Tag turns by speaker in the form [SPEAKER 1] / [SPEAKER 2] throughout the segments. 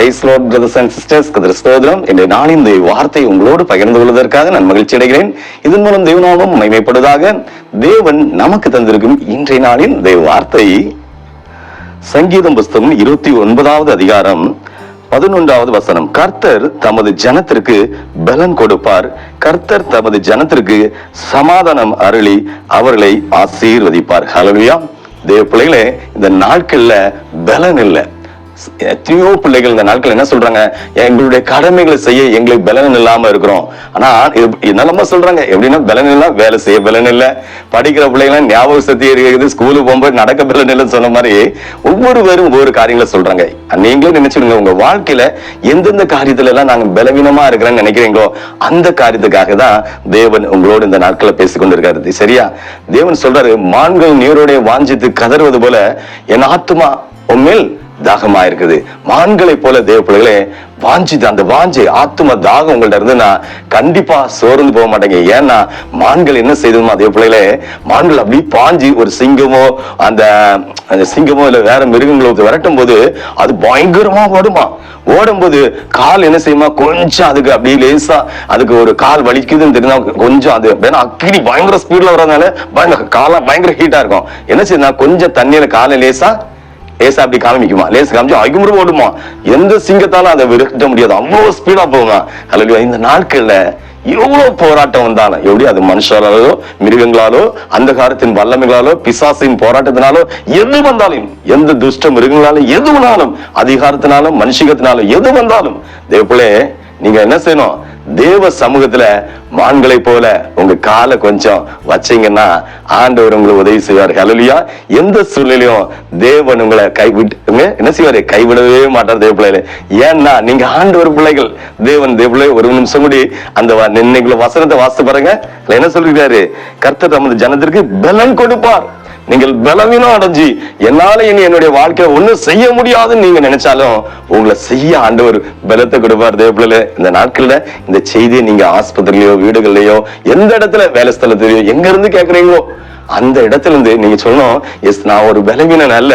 [SPEAKER 1] Praise lord brothers and sisters கதிர ஸ்தோத்திரம். இன்றைய நாளின் இந்த வார்த்தை உங்களோடு பகிர்ந்து கொள்வதற்காக நான் மகிழ்ச்சி அடைகிறேன். இதன் மூலம் தேவநாமம் மகிமைப்படுவதாக தேவன் நமக்கு தந்திருக்கும் இன்றைய நாளின் தேவ வார்த்தை. சங்கீதம் புஸ்தகம் இருபத்தி ஒன்பதாவது அதிகாரம் பதினொன்றாவது வசனம். கர்த்தர் தமது ஜனத்திற்கு பலன் கொடுப்பார். கர்த்தர் தமது ஜனத்திற்கு சமாதானம் அருளி அவர்களை ஆசீர்வதிப்பார். ஹலோயா தேவ பிள்ளைகளே இந்த நாட்கள்ல பலன் இல்லை. எத்தனையோ பிள்ளைகள் இந்த நாட்கள் என்ன சொல்றாங்க? எங்களுடைய கடமைகளை செய்ய எங்களுக்கு பலன் இல்லாம இருக்கிறோம். ஆனா என்னெல்லாம சொல்றாங்க? எப்படின்னா பலன் இல்லை வேலை செய்ய பலன் இல்லை. படிக்கிற பிள்ளைங்க ஞாபக சக்தி இருக்குது ஸ்கூலுக்கு போகும்போது நடக்க பலன் இல்லைன்னு சொன்ன மாதிரி ஒவ்வொருவரும் ஒவ்வொரு காரியங்களை சொல்றாங்க. நீங்களும் நினைச்சிடுங்க உங்க வாழ்க்கையில எந்தெந்த காரியத்துல எல்லாம் நாங்க பலவீனமா இருக்கிறேன்னு நினைக்கிறீங்களோ அந்த காரியத்துக்காக தான் தேவன் உங்களோடு இந்த நாட்களை பேசிக்கொண்டு இருக்காரு. சரியா? தேவன் சொல்றாரு மான்கள் நீரோடைய வாஞ்சித்து கதறுவது போல என் ஆத்துமா உண்மையில் தாகமா இருக்குது மான்களை போல தேவ பிள்ளைகளே வாஞ்சிது அந்த வாஞ்சி ஆத்தும தாகம் உங்கள்ட்ட இருந்துன்னா கண்டிப்பா சோர்ந்து போக மாட்டேங்க. ஏன்னா மான்கள் என்ன செய்தோமா தேவ பிள்ளைகளே? மான்கள் அப்படி பாஞ்சி ஒரு சிங்கமோ அந்த அந்த சிங்கமோ இல்ல வேற மிருகங்களோ விரட்டும் போது அது பயங்கரமா ஓடுமா? ஓடும்போது கால் என்ன செய்யுமா? கொஞ்சம் அதுக்கு அப்படியே லேசா அதுக்கு ஒரு கால் வலிக்குதுன்னு தெரிஞ்சா கொஞ்சம் அது வேணா அக்கினி பயங்கர ஸ்பீட்ல வர்றதுனால பயங்கர காலம் பயங்கர ஹீட்டா இருக்கும். என்ன செய்யுதுன்னா கொஞ்சம் தண்ணியில காலை லேசா லேசா அப்படி காமிக்குமா லேசா காமிச்சு ஐகுமுறை ஓடுமா? எந்த சிங்கத்தாலும் அதை விரட்ட முடியாது? அவ்வளவு ஸ்பீடா போவாங்க அல்ல இந்த நாட்கள்ல எவ்வளவு போராட்டம் வந்தாலும் எப்படி அது மனுஷராலோ மிருகங்களாலோ அந்த காலத்தின் வல்லமைகளாலோ பிசாசின் போராட்டத்தினாலோ எது வந்தாலும் எந்த துஷ்ட மிருகங்களாலும் எது வந்தாலும் அதிகாரத்தினாலும் மனுஷிகத்தினாலும் எது வந்தாலும் தேவப்பிள்ளே நீங்க என்ன செய்யணும்? தேவ சமூகத்துல மான்களை போல உங்க காலை கொஞ்சம் வச்சீங்கன்னா ஆண்டவர் உங்களுக்கு உதவி செய்வார். ஹலலியா எந்த சூழ்நிலையும் தேவன் உங்களை கைவிட்டு என்ன செய்வாரு? கைவிடவே மாட்டார் தேவ பிள்ளைகள். ஏன்னா நீங்க ஆண்டவர் பிள்ளைகள். தேவன் தேவ பிள்ளை ஒரு நிமிஷம் கூடி அந்த நின்னைக்குள்ள வசனத்தை வாசித்து பாருங்க. என்ன சொல்லிருக்காரு கர்த்தர் நமது ஜனத்திற்கு பலன் கொடுப்பார். நீங்கள் பலவீனம் அடைஞ்சு என்னால இனி என்னுடைய வாழ்க்கையில ஒண்ணும் செய்ய முடியாதுன்னு நீங்க நினைச்சாலும் உங்களை செய்ய ஆண்டவர் பலத்தை கொடுப்பார். தேவப்பிள்ளைல இந்த நாட்கள்ல இந்த செய்தியை நீங்க ஆஸ்பத்திரியிலயோ வீடுகள்லயோ எந்த இடத்துல வேலை ஸ்தலத்திலயோ எங்க இருந்து கேக்குறீங்களோ அந்த இடத்துல இருந்து நீங்க சொல்லணும் எஸ் நான் ஒரு பலவீனம் அல்ல.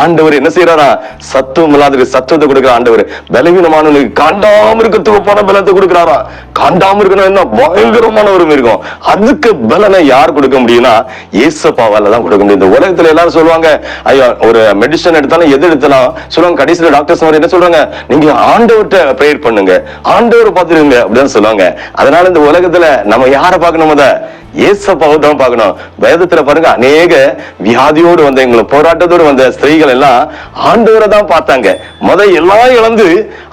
[SPEAKER 1] ஆண்டவர் என்ன செய்யறாரா சத்துவம் இல்லாத சத்துவத்தை கொடுக்குற ஆண்டவர். பலவீனமானவனுக்கு காண்டாம இருக்கிறதுக்கு போன பலத்தை கொடுக்குறாரா? காண்டாம இருக்கணும் என்ன? பயங்கரமான ஒரு மிருகம் அதுக்கு பலனை யார் கொடுக்க முடியும்னா ஏசப்பாவால தான் கொடுக்க முடியும். இந்த உலகத்துல எல்லாரும் சொல்லுவாங்க ஐயோ ஒரு மெடிசன் எடுத்தாலும் எது எடுத்தாலும் சொல்லுவாங்க கடைசியில டாக்டர்ஸ் மாதிரி என்ன சொல்றாங்க? நீங்க ஆண்டவர்கிட்ட ப்ரேயர் பண்ணுங்க. ஆண்டவரை பார்த்துருங்க. அப்படின்னு சொல்லுவாங்க. அதனால இந்த உலகத்துல நம்ம யாரை பார்க்கணும் அதை ஏசப்பாவை தான் பார்க்கணும். வேதத்துல பாருங்க அநேக வியாதியோடு வந்த எங்களை போராட்டத்தோடு வந்த ஸ்திரீகள் எல்லாம் ஆண்டவரை தான் பார்த்தாங்க. முத எல்லாம் இழந்து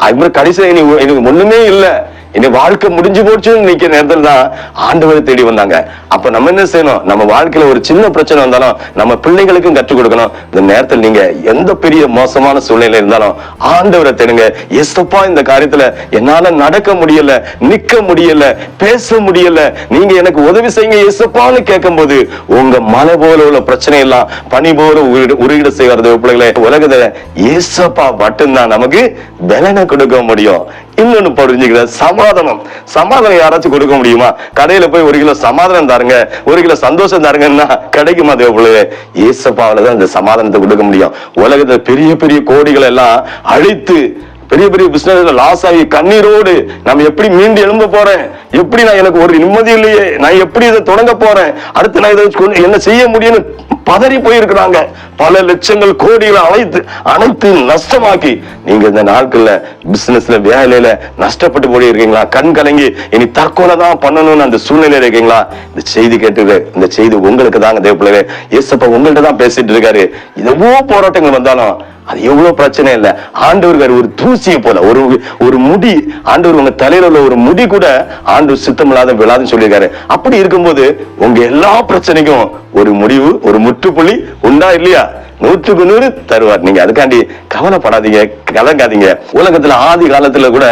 [SPEAKER 1] அது கடைசியில இனி எனக்கு ஒண்ணுமே இல்லை. இனி வாழ்க்கை முடிஞ்சு போச்சுன்னு நிக்கிற நேரத்துல தான் ஆண்டவரை தேடி வந்தாங்க. அப்ப நம்ம என்ன செய்யணும்? நம்ம வாழ்க்கையில ஒரு சின்ன பிரச்சனை வந்தாலும் நம்ம பிள்ளைகளுக்கும் கற்றுக் கொடுக்கணும். இந்த நேரத்தில் நீங்க எந்த பெரிய மோசமான சூழ்நிலை இருந்தாலும் ஆண்டவரை தேடுங்க. எஸ்தப்பா இந்த காரியத்துல என்னால நடக்க முடியல நிக்க முடியல பேச முடியல. நீங்க எனக்கு உதவி செய்யுங்க எஸ்தப்பான்னு கேட்கும்போது உங்க மலை போல உள்ள பிரச்சனை எல்லாம் பனி போல உருகிட- உருகிட பிள்ளைகளை உலகத்துல ஏசப்பா மட்டும்தான் நமக்கு பலனை கொடுக்க முடியும். இன்னொன்னு புரிஞ்சுக்கிற சமாதானம். சமாதானம் யாராச்சும் கொடுக்க முடியுமா? கடையில போய் ஒரு கிலோ சமாதானம் தாருங்க. ஒரு கிலோ சந்தோஷம் தாருங்கன்னா கிடைக்குமா தேவப்பிள்ளையே? ஏசப்பாவில தான் இந்த சமாதானத்தை கொடுக்க முடியும். உலகத்துல பெரிய பெரிய கோடிகள் எல்லாம் அழித்து பெரிய பெரிய பிசினஸ் லாஸ் ஆகி கண்ணீரோடு நம்ம எப்படி மீண்டு எழும்ப போறேன்? எப்படி நான் எனக்கு ஒரு நிம்மதி இல்லையே? நான் எப்படி இதை தொடங்க போறேன்? அடுத்து நான் இதை கொண்டு- என்ன செய்ய முடியும்னு பதறி போயிருக்கிறாங்க. பல லட்சங்கள் கோடிகளை அழைத்து அனைத்து நஷ்டமாக்கி. நீங்க இந்த நாட்கள்ல பிசினஸ்ல வேலையில நஷ்டப்பட்டு போய் இருக்கீங்களா கண் கலங்கி இனி தற்கொலை தான் பண்ணணும்னு அந்த சூழ்நிலையில இருக்கீங்களா? இந்த செய்தி கேட்டு இந்த செய்தி உங்களுக்கு தாங்க தேவப்பிள்ளைவே ஏசப்ப உங்கள்கிட்ட தான் பேசிட்டு இருக்காரு. எவ்வளோ போராட்டங்கள் வந்தாலும் அது எவ்வளவு பிரச்சனை இல்ல. ஆண்டவர்கள் ஒரு தூசியை போல ஒரு ஒரு முடி ஆண்டவர் உங்க தலையில உள்ள ஒரு முடி கூட ஆண்டவர் சித்தம் இல்லாத விழாதுன்னு சொல்லியிருக்காரு. அப்படி இருக்கும்போது உங்க எல்லா பிரச்சனைக்கும் ஒரு முடிவு ஒரு முற்றுப்புள்ளி உண்டா இல்லையா? நூற்றுக்கு நூறு தருவார். நீங்க அதுக்காண்டி கவலைப்படாதீங்க கலங்காதீங்க. உலகத்துல ஆதி காலத்துல கூட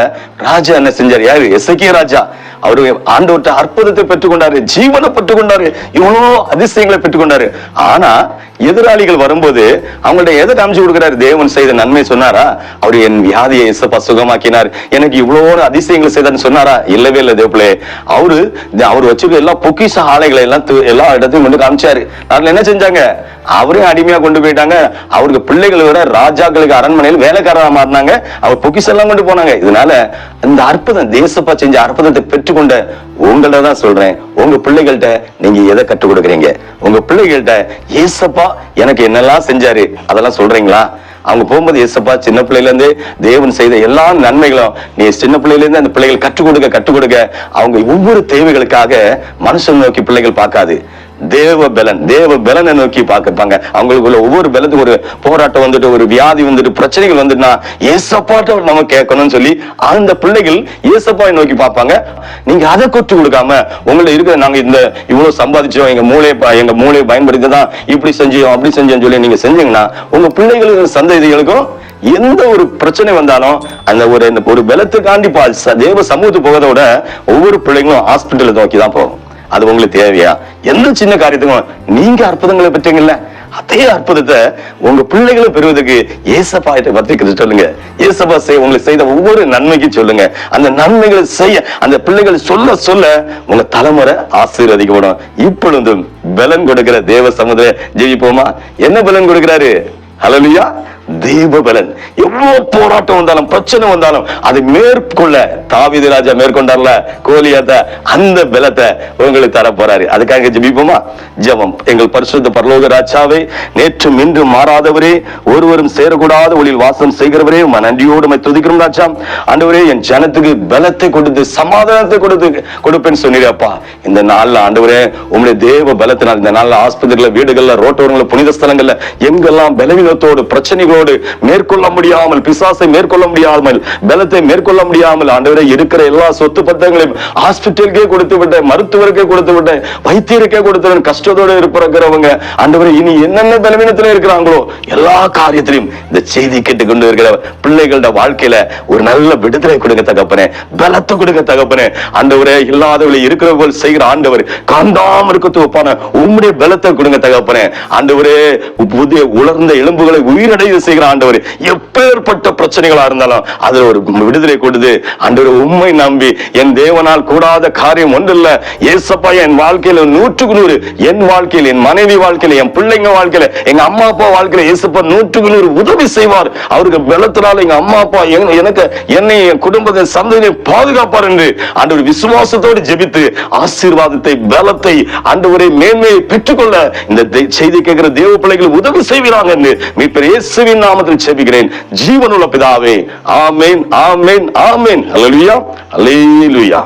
[SPEAKER 1] ராஜா என்ன செஞ்சார்? யாரு? எசக்கிய ராஜா. அவரு ஆண்டவர்கிட்ட அற்புதத்தை பெற்றுக்கொண்டாரு ஜீவனை பெற்றுக்கொண்டாரு இவ்வளவு அதிசயங்களை பெற்றுக்கொண்டாரு. ஆனா எதிராளிகள் வரும்போது அவங்கள்ட்ட எதை காமிச்சு கொடுக்கிறாரு? தேவன் செய்த நன்மை சொன்னாரா? அவர் என் வியாதியை இசப்பா சுகமாக்கினார். எனக்கு இவ்வளோ அதிசயங்களை செய்தார்னு சொன்னாரா? இல்லவே இல்லை தேவ்ளே அவரு அவர் வச்சிருக்க எல்லா பொக்கிஷ ஆலைகளை எல்லாம் எல்லா இடத்தையும் கொண்டு காமிச்சாரு. செஞ்சாரு நாட்டுல என்ன செஞ்சாங்க? அவரையும் அடிமையா கொண்டு போயிட்டாங்க. அவருக்கு பிள்ளைகளை விட ராஜாக்களுக்கு அரண்மனையில் வேலைக்காரராக மாறினாங்க. அவர் பொக்கிசெல்லாம் கொண்டு போனாங்க. இதனால இந்த அற்புதம் தேசப்பா செஞ்ச அற்புதத்தை பெற்றுக்கொண்ட உங்கள்ட்ட தான் சொல்றேன். உங்க பிள்ளைகள்கிட்ட நீங்க எதை கற்றுக் கொடுக்குறீங்க? உங்க பிள்ளைகள்கிட்ட ஏசப்பா எனக்கு என்னெல்லாம் செஞ்சாரு? அதெல்லாம் சொல்றீங்களா? அவங்க போகும்போது ஏசப்பா சின்ன பிள்ளையில இருந்து தேவன் செய்த எல்லா நன்மைகளும் நீ சின்ன பிள்ளையில இருந்து அந்த பிள்ளைகள் கற்றுக் கொடுக்க கற்றுக் கொடுக்க. அவங்க ஒவ்வொரு தேவைகளுக்காக மனுஷன் நோக்கி பிள்ளைகள் பார்க்காது. தேவ பலன் தேவ பலனை நோக்கி பார்க்கப்பாங்க அவங்களுக்குள்ள ஒவ்வொரு பலத்துக்கு ஒரு போராட்டம் வந்துட்டு ஒரு வியாதி வந்துட்டு பிரச்சனைகள் வந்துட்டுனா ஏசப்பாட்ட நம்ம கேட்கணும்னு சொல்லி அந்த பிள்ளைகள் ஏசப்பாவை நோக்கி பார்ப்பாங்க. நீங்க அதை கொட்டு கொடுக்காம உங்களை இருக்கிற நாங்க இந்த இவ்வளவு சம்பாதிச்சோம் எங்க மூளையை ப- எங்க மூளையை பயன்படுத்தி தான் இப்படி செஞ்சோம் அப்படி செஞ்சோம்னு சொல்லி நீங்க செஞ்சீங்கன்னா உங்க பிள்ளைகளுக்கும் சந்ததிகளுக்கும் எந்த ஒரு பிரச்சனை வந்தாலும் அந்த ஒரு இந்த ஒரு பலத்துக்காண்டி ச- தேவ சமூகத்துக்கு போகிறத விட ஒவ்வொரு பிள்ளைங்களும் ஹாஸ்பிட்டலை நோக்கி தான் போகும். அது உங்களுக்கு தேவையா? எந்த சின்ன காரியத்துக்கும் நீங்க அற்புதங்களை பெற்றீங்கல்ல? அதே அற்புதத்தை உங்க பிள்ளைகளை பெறுவதற்கு ஏசப்பா பத்திரிக்கை சொல்லுங்க. ஏசப்பா செய்ய உங்களுக்கு செய்த ஒவ்வொரு நன்மைக்கும் சொல்லுங்க. அந்த நன்மைகளை செய்ய அந்த பிள்ளைகள் சொல்ல சொல்ல உங்க தலைமுறை ஆசீர்வதிக்கப்படும். இப்பொழுதும் பலன் கொடுக்கிற தேவ சமுதிர ஜெயிப்போமா என்ன பலன் கொடுக்கிறாரு? ஹalleluya தேவ பலன் எவ்வளவு போராட்டம் வந்தாலும் பிரச்சனை வந்தாலும் அதை மேற்கொள்ள தாவிதி ராஜா மேற்கொண்டார்ல கோலியாத்த அந்த பலத்தை உங்களுக்கு தர போறாரு. அதுக்காக ஜபிப்போமா? ஜபம். எங்கள் பரிசுத்த பரலோக ராஜாவை நேற்றும் இன்றும் மாறாதவரே ஒருவரும் சேரக்கூடாத ஒளியில் வாசம் செய்கிறவரே நன்றியோடு துதிக்கிறோம் ராஜா. ஆண்டவரே என் ஜனத்துக்கு பலத்தை கொடுத்து சமாதானத்தை கொடுத்து கொடுப்பேன்னு சொன்னீரப்பா இந்த நாள்ல ஆண்டவரே உங்களுடைய தேவ பலத்தினால் இந்த நாள்ல ஆஸ்பத்திரியில வீடுகள்ல ரோட்டோரங்கள புனித ஸ்தலங்கள்ல எங்கெல்லாம் பலவீனத்தோடு பிரச்சனைகள் உங்களோடு மேற்கொள்ள முடியாமல் பிசாசை மேற்கொள்ள முடியாமல் பலத்தை மேற்கொள்ள முடியாமல் ஆண்டவரை இருக்கிற எல்லா சொத்து பத்திரங்களையும் ஹாஸ்பிட்டலுக்கே கொடுத்து விட்டேன் மருத்துவருக்கே கொடுத்து விட்டேன் வைத்தியருக்கே கொடுத்து கஷ்டத்தோடு இருக்கிறவங்க ஆண்டவரை இனி என்னென்ன பலவீனத்தில் இருக்கிறாங்களோ எல்லா காரியத்திலையும் இந்த செய்தி கேட்டுக்கொண்டு இருக்கிற பிள்ளைகளோட வாழ்க்கையில ஒரு நல்ல விடுதலை கொடுங்க தகப்பனே பலத்தை கொடுங்க தகப்பனே. ஆண்டவரே இல்லாதவளை இருக்கிற போல் செய்கிற ஆண்டவர் காந்தாம இருக்கிறது ஒப்பான உம்முடைய பலத்தை கொடுங்க தகப்பனே. ஆண்டவரே புதிய உலர்ந்த எலும்புகளை உயிரடைய செய்கிற ஆண்டவர் எப்பேற்பட்ட பிரச்சனைகளா இருந்தாலும் அதுல ஒரு விடுதலை கொடுது ஆண்டவர் உண்மை நம்பி என் தேவனால் கூடாத காரியம் ஒன்றில்ல. ஏசப்பா என் வாழ்க்கையில நூற்றுக்கு நூறு. என் வாழ்க்கையில் என் மனைவி வாழ்க்கையில என் பிள்ளைங்க வாழ்க்கையில எங்க அம்மா அப்பா வாழ்க்கையில ஏசப்பா நூற்றுக்கு நூறு உதவி செய்வார். அவருக்கு பலத்தினால எங்க அம்மா அப்பா எனக்கு என்னை என் குடும்பத்தை சந்ததியை பாதுகாப்பார் என்று ஆண்டவர் விசுவாசத்தோடு ஜெபித்து ஆசீர்வாதத்தை பலத்தை ஆண்டவரை மேன்மையை பெற்றுக்கொள்ள இந்த செய்தி கேட்கிற தேவ பிள்ளைகள் உதவி செய்கிறாங்க என்று மீட்பர் இயேசுவின் நாமத்தில் ஜெபிக்கிறேன் ஜீவனுள்ள பிதாவே ஆமேன் ஆமேன் ஆமேன். அல்லேலூயா அல்லேலூயா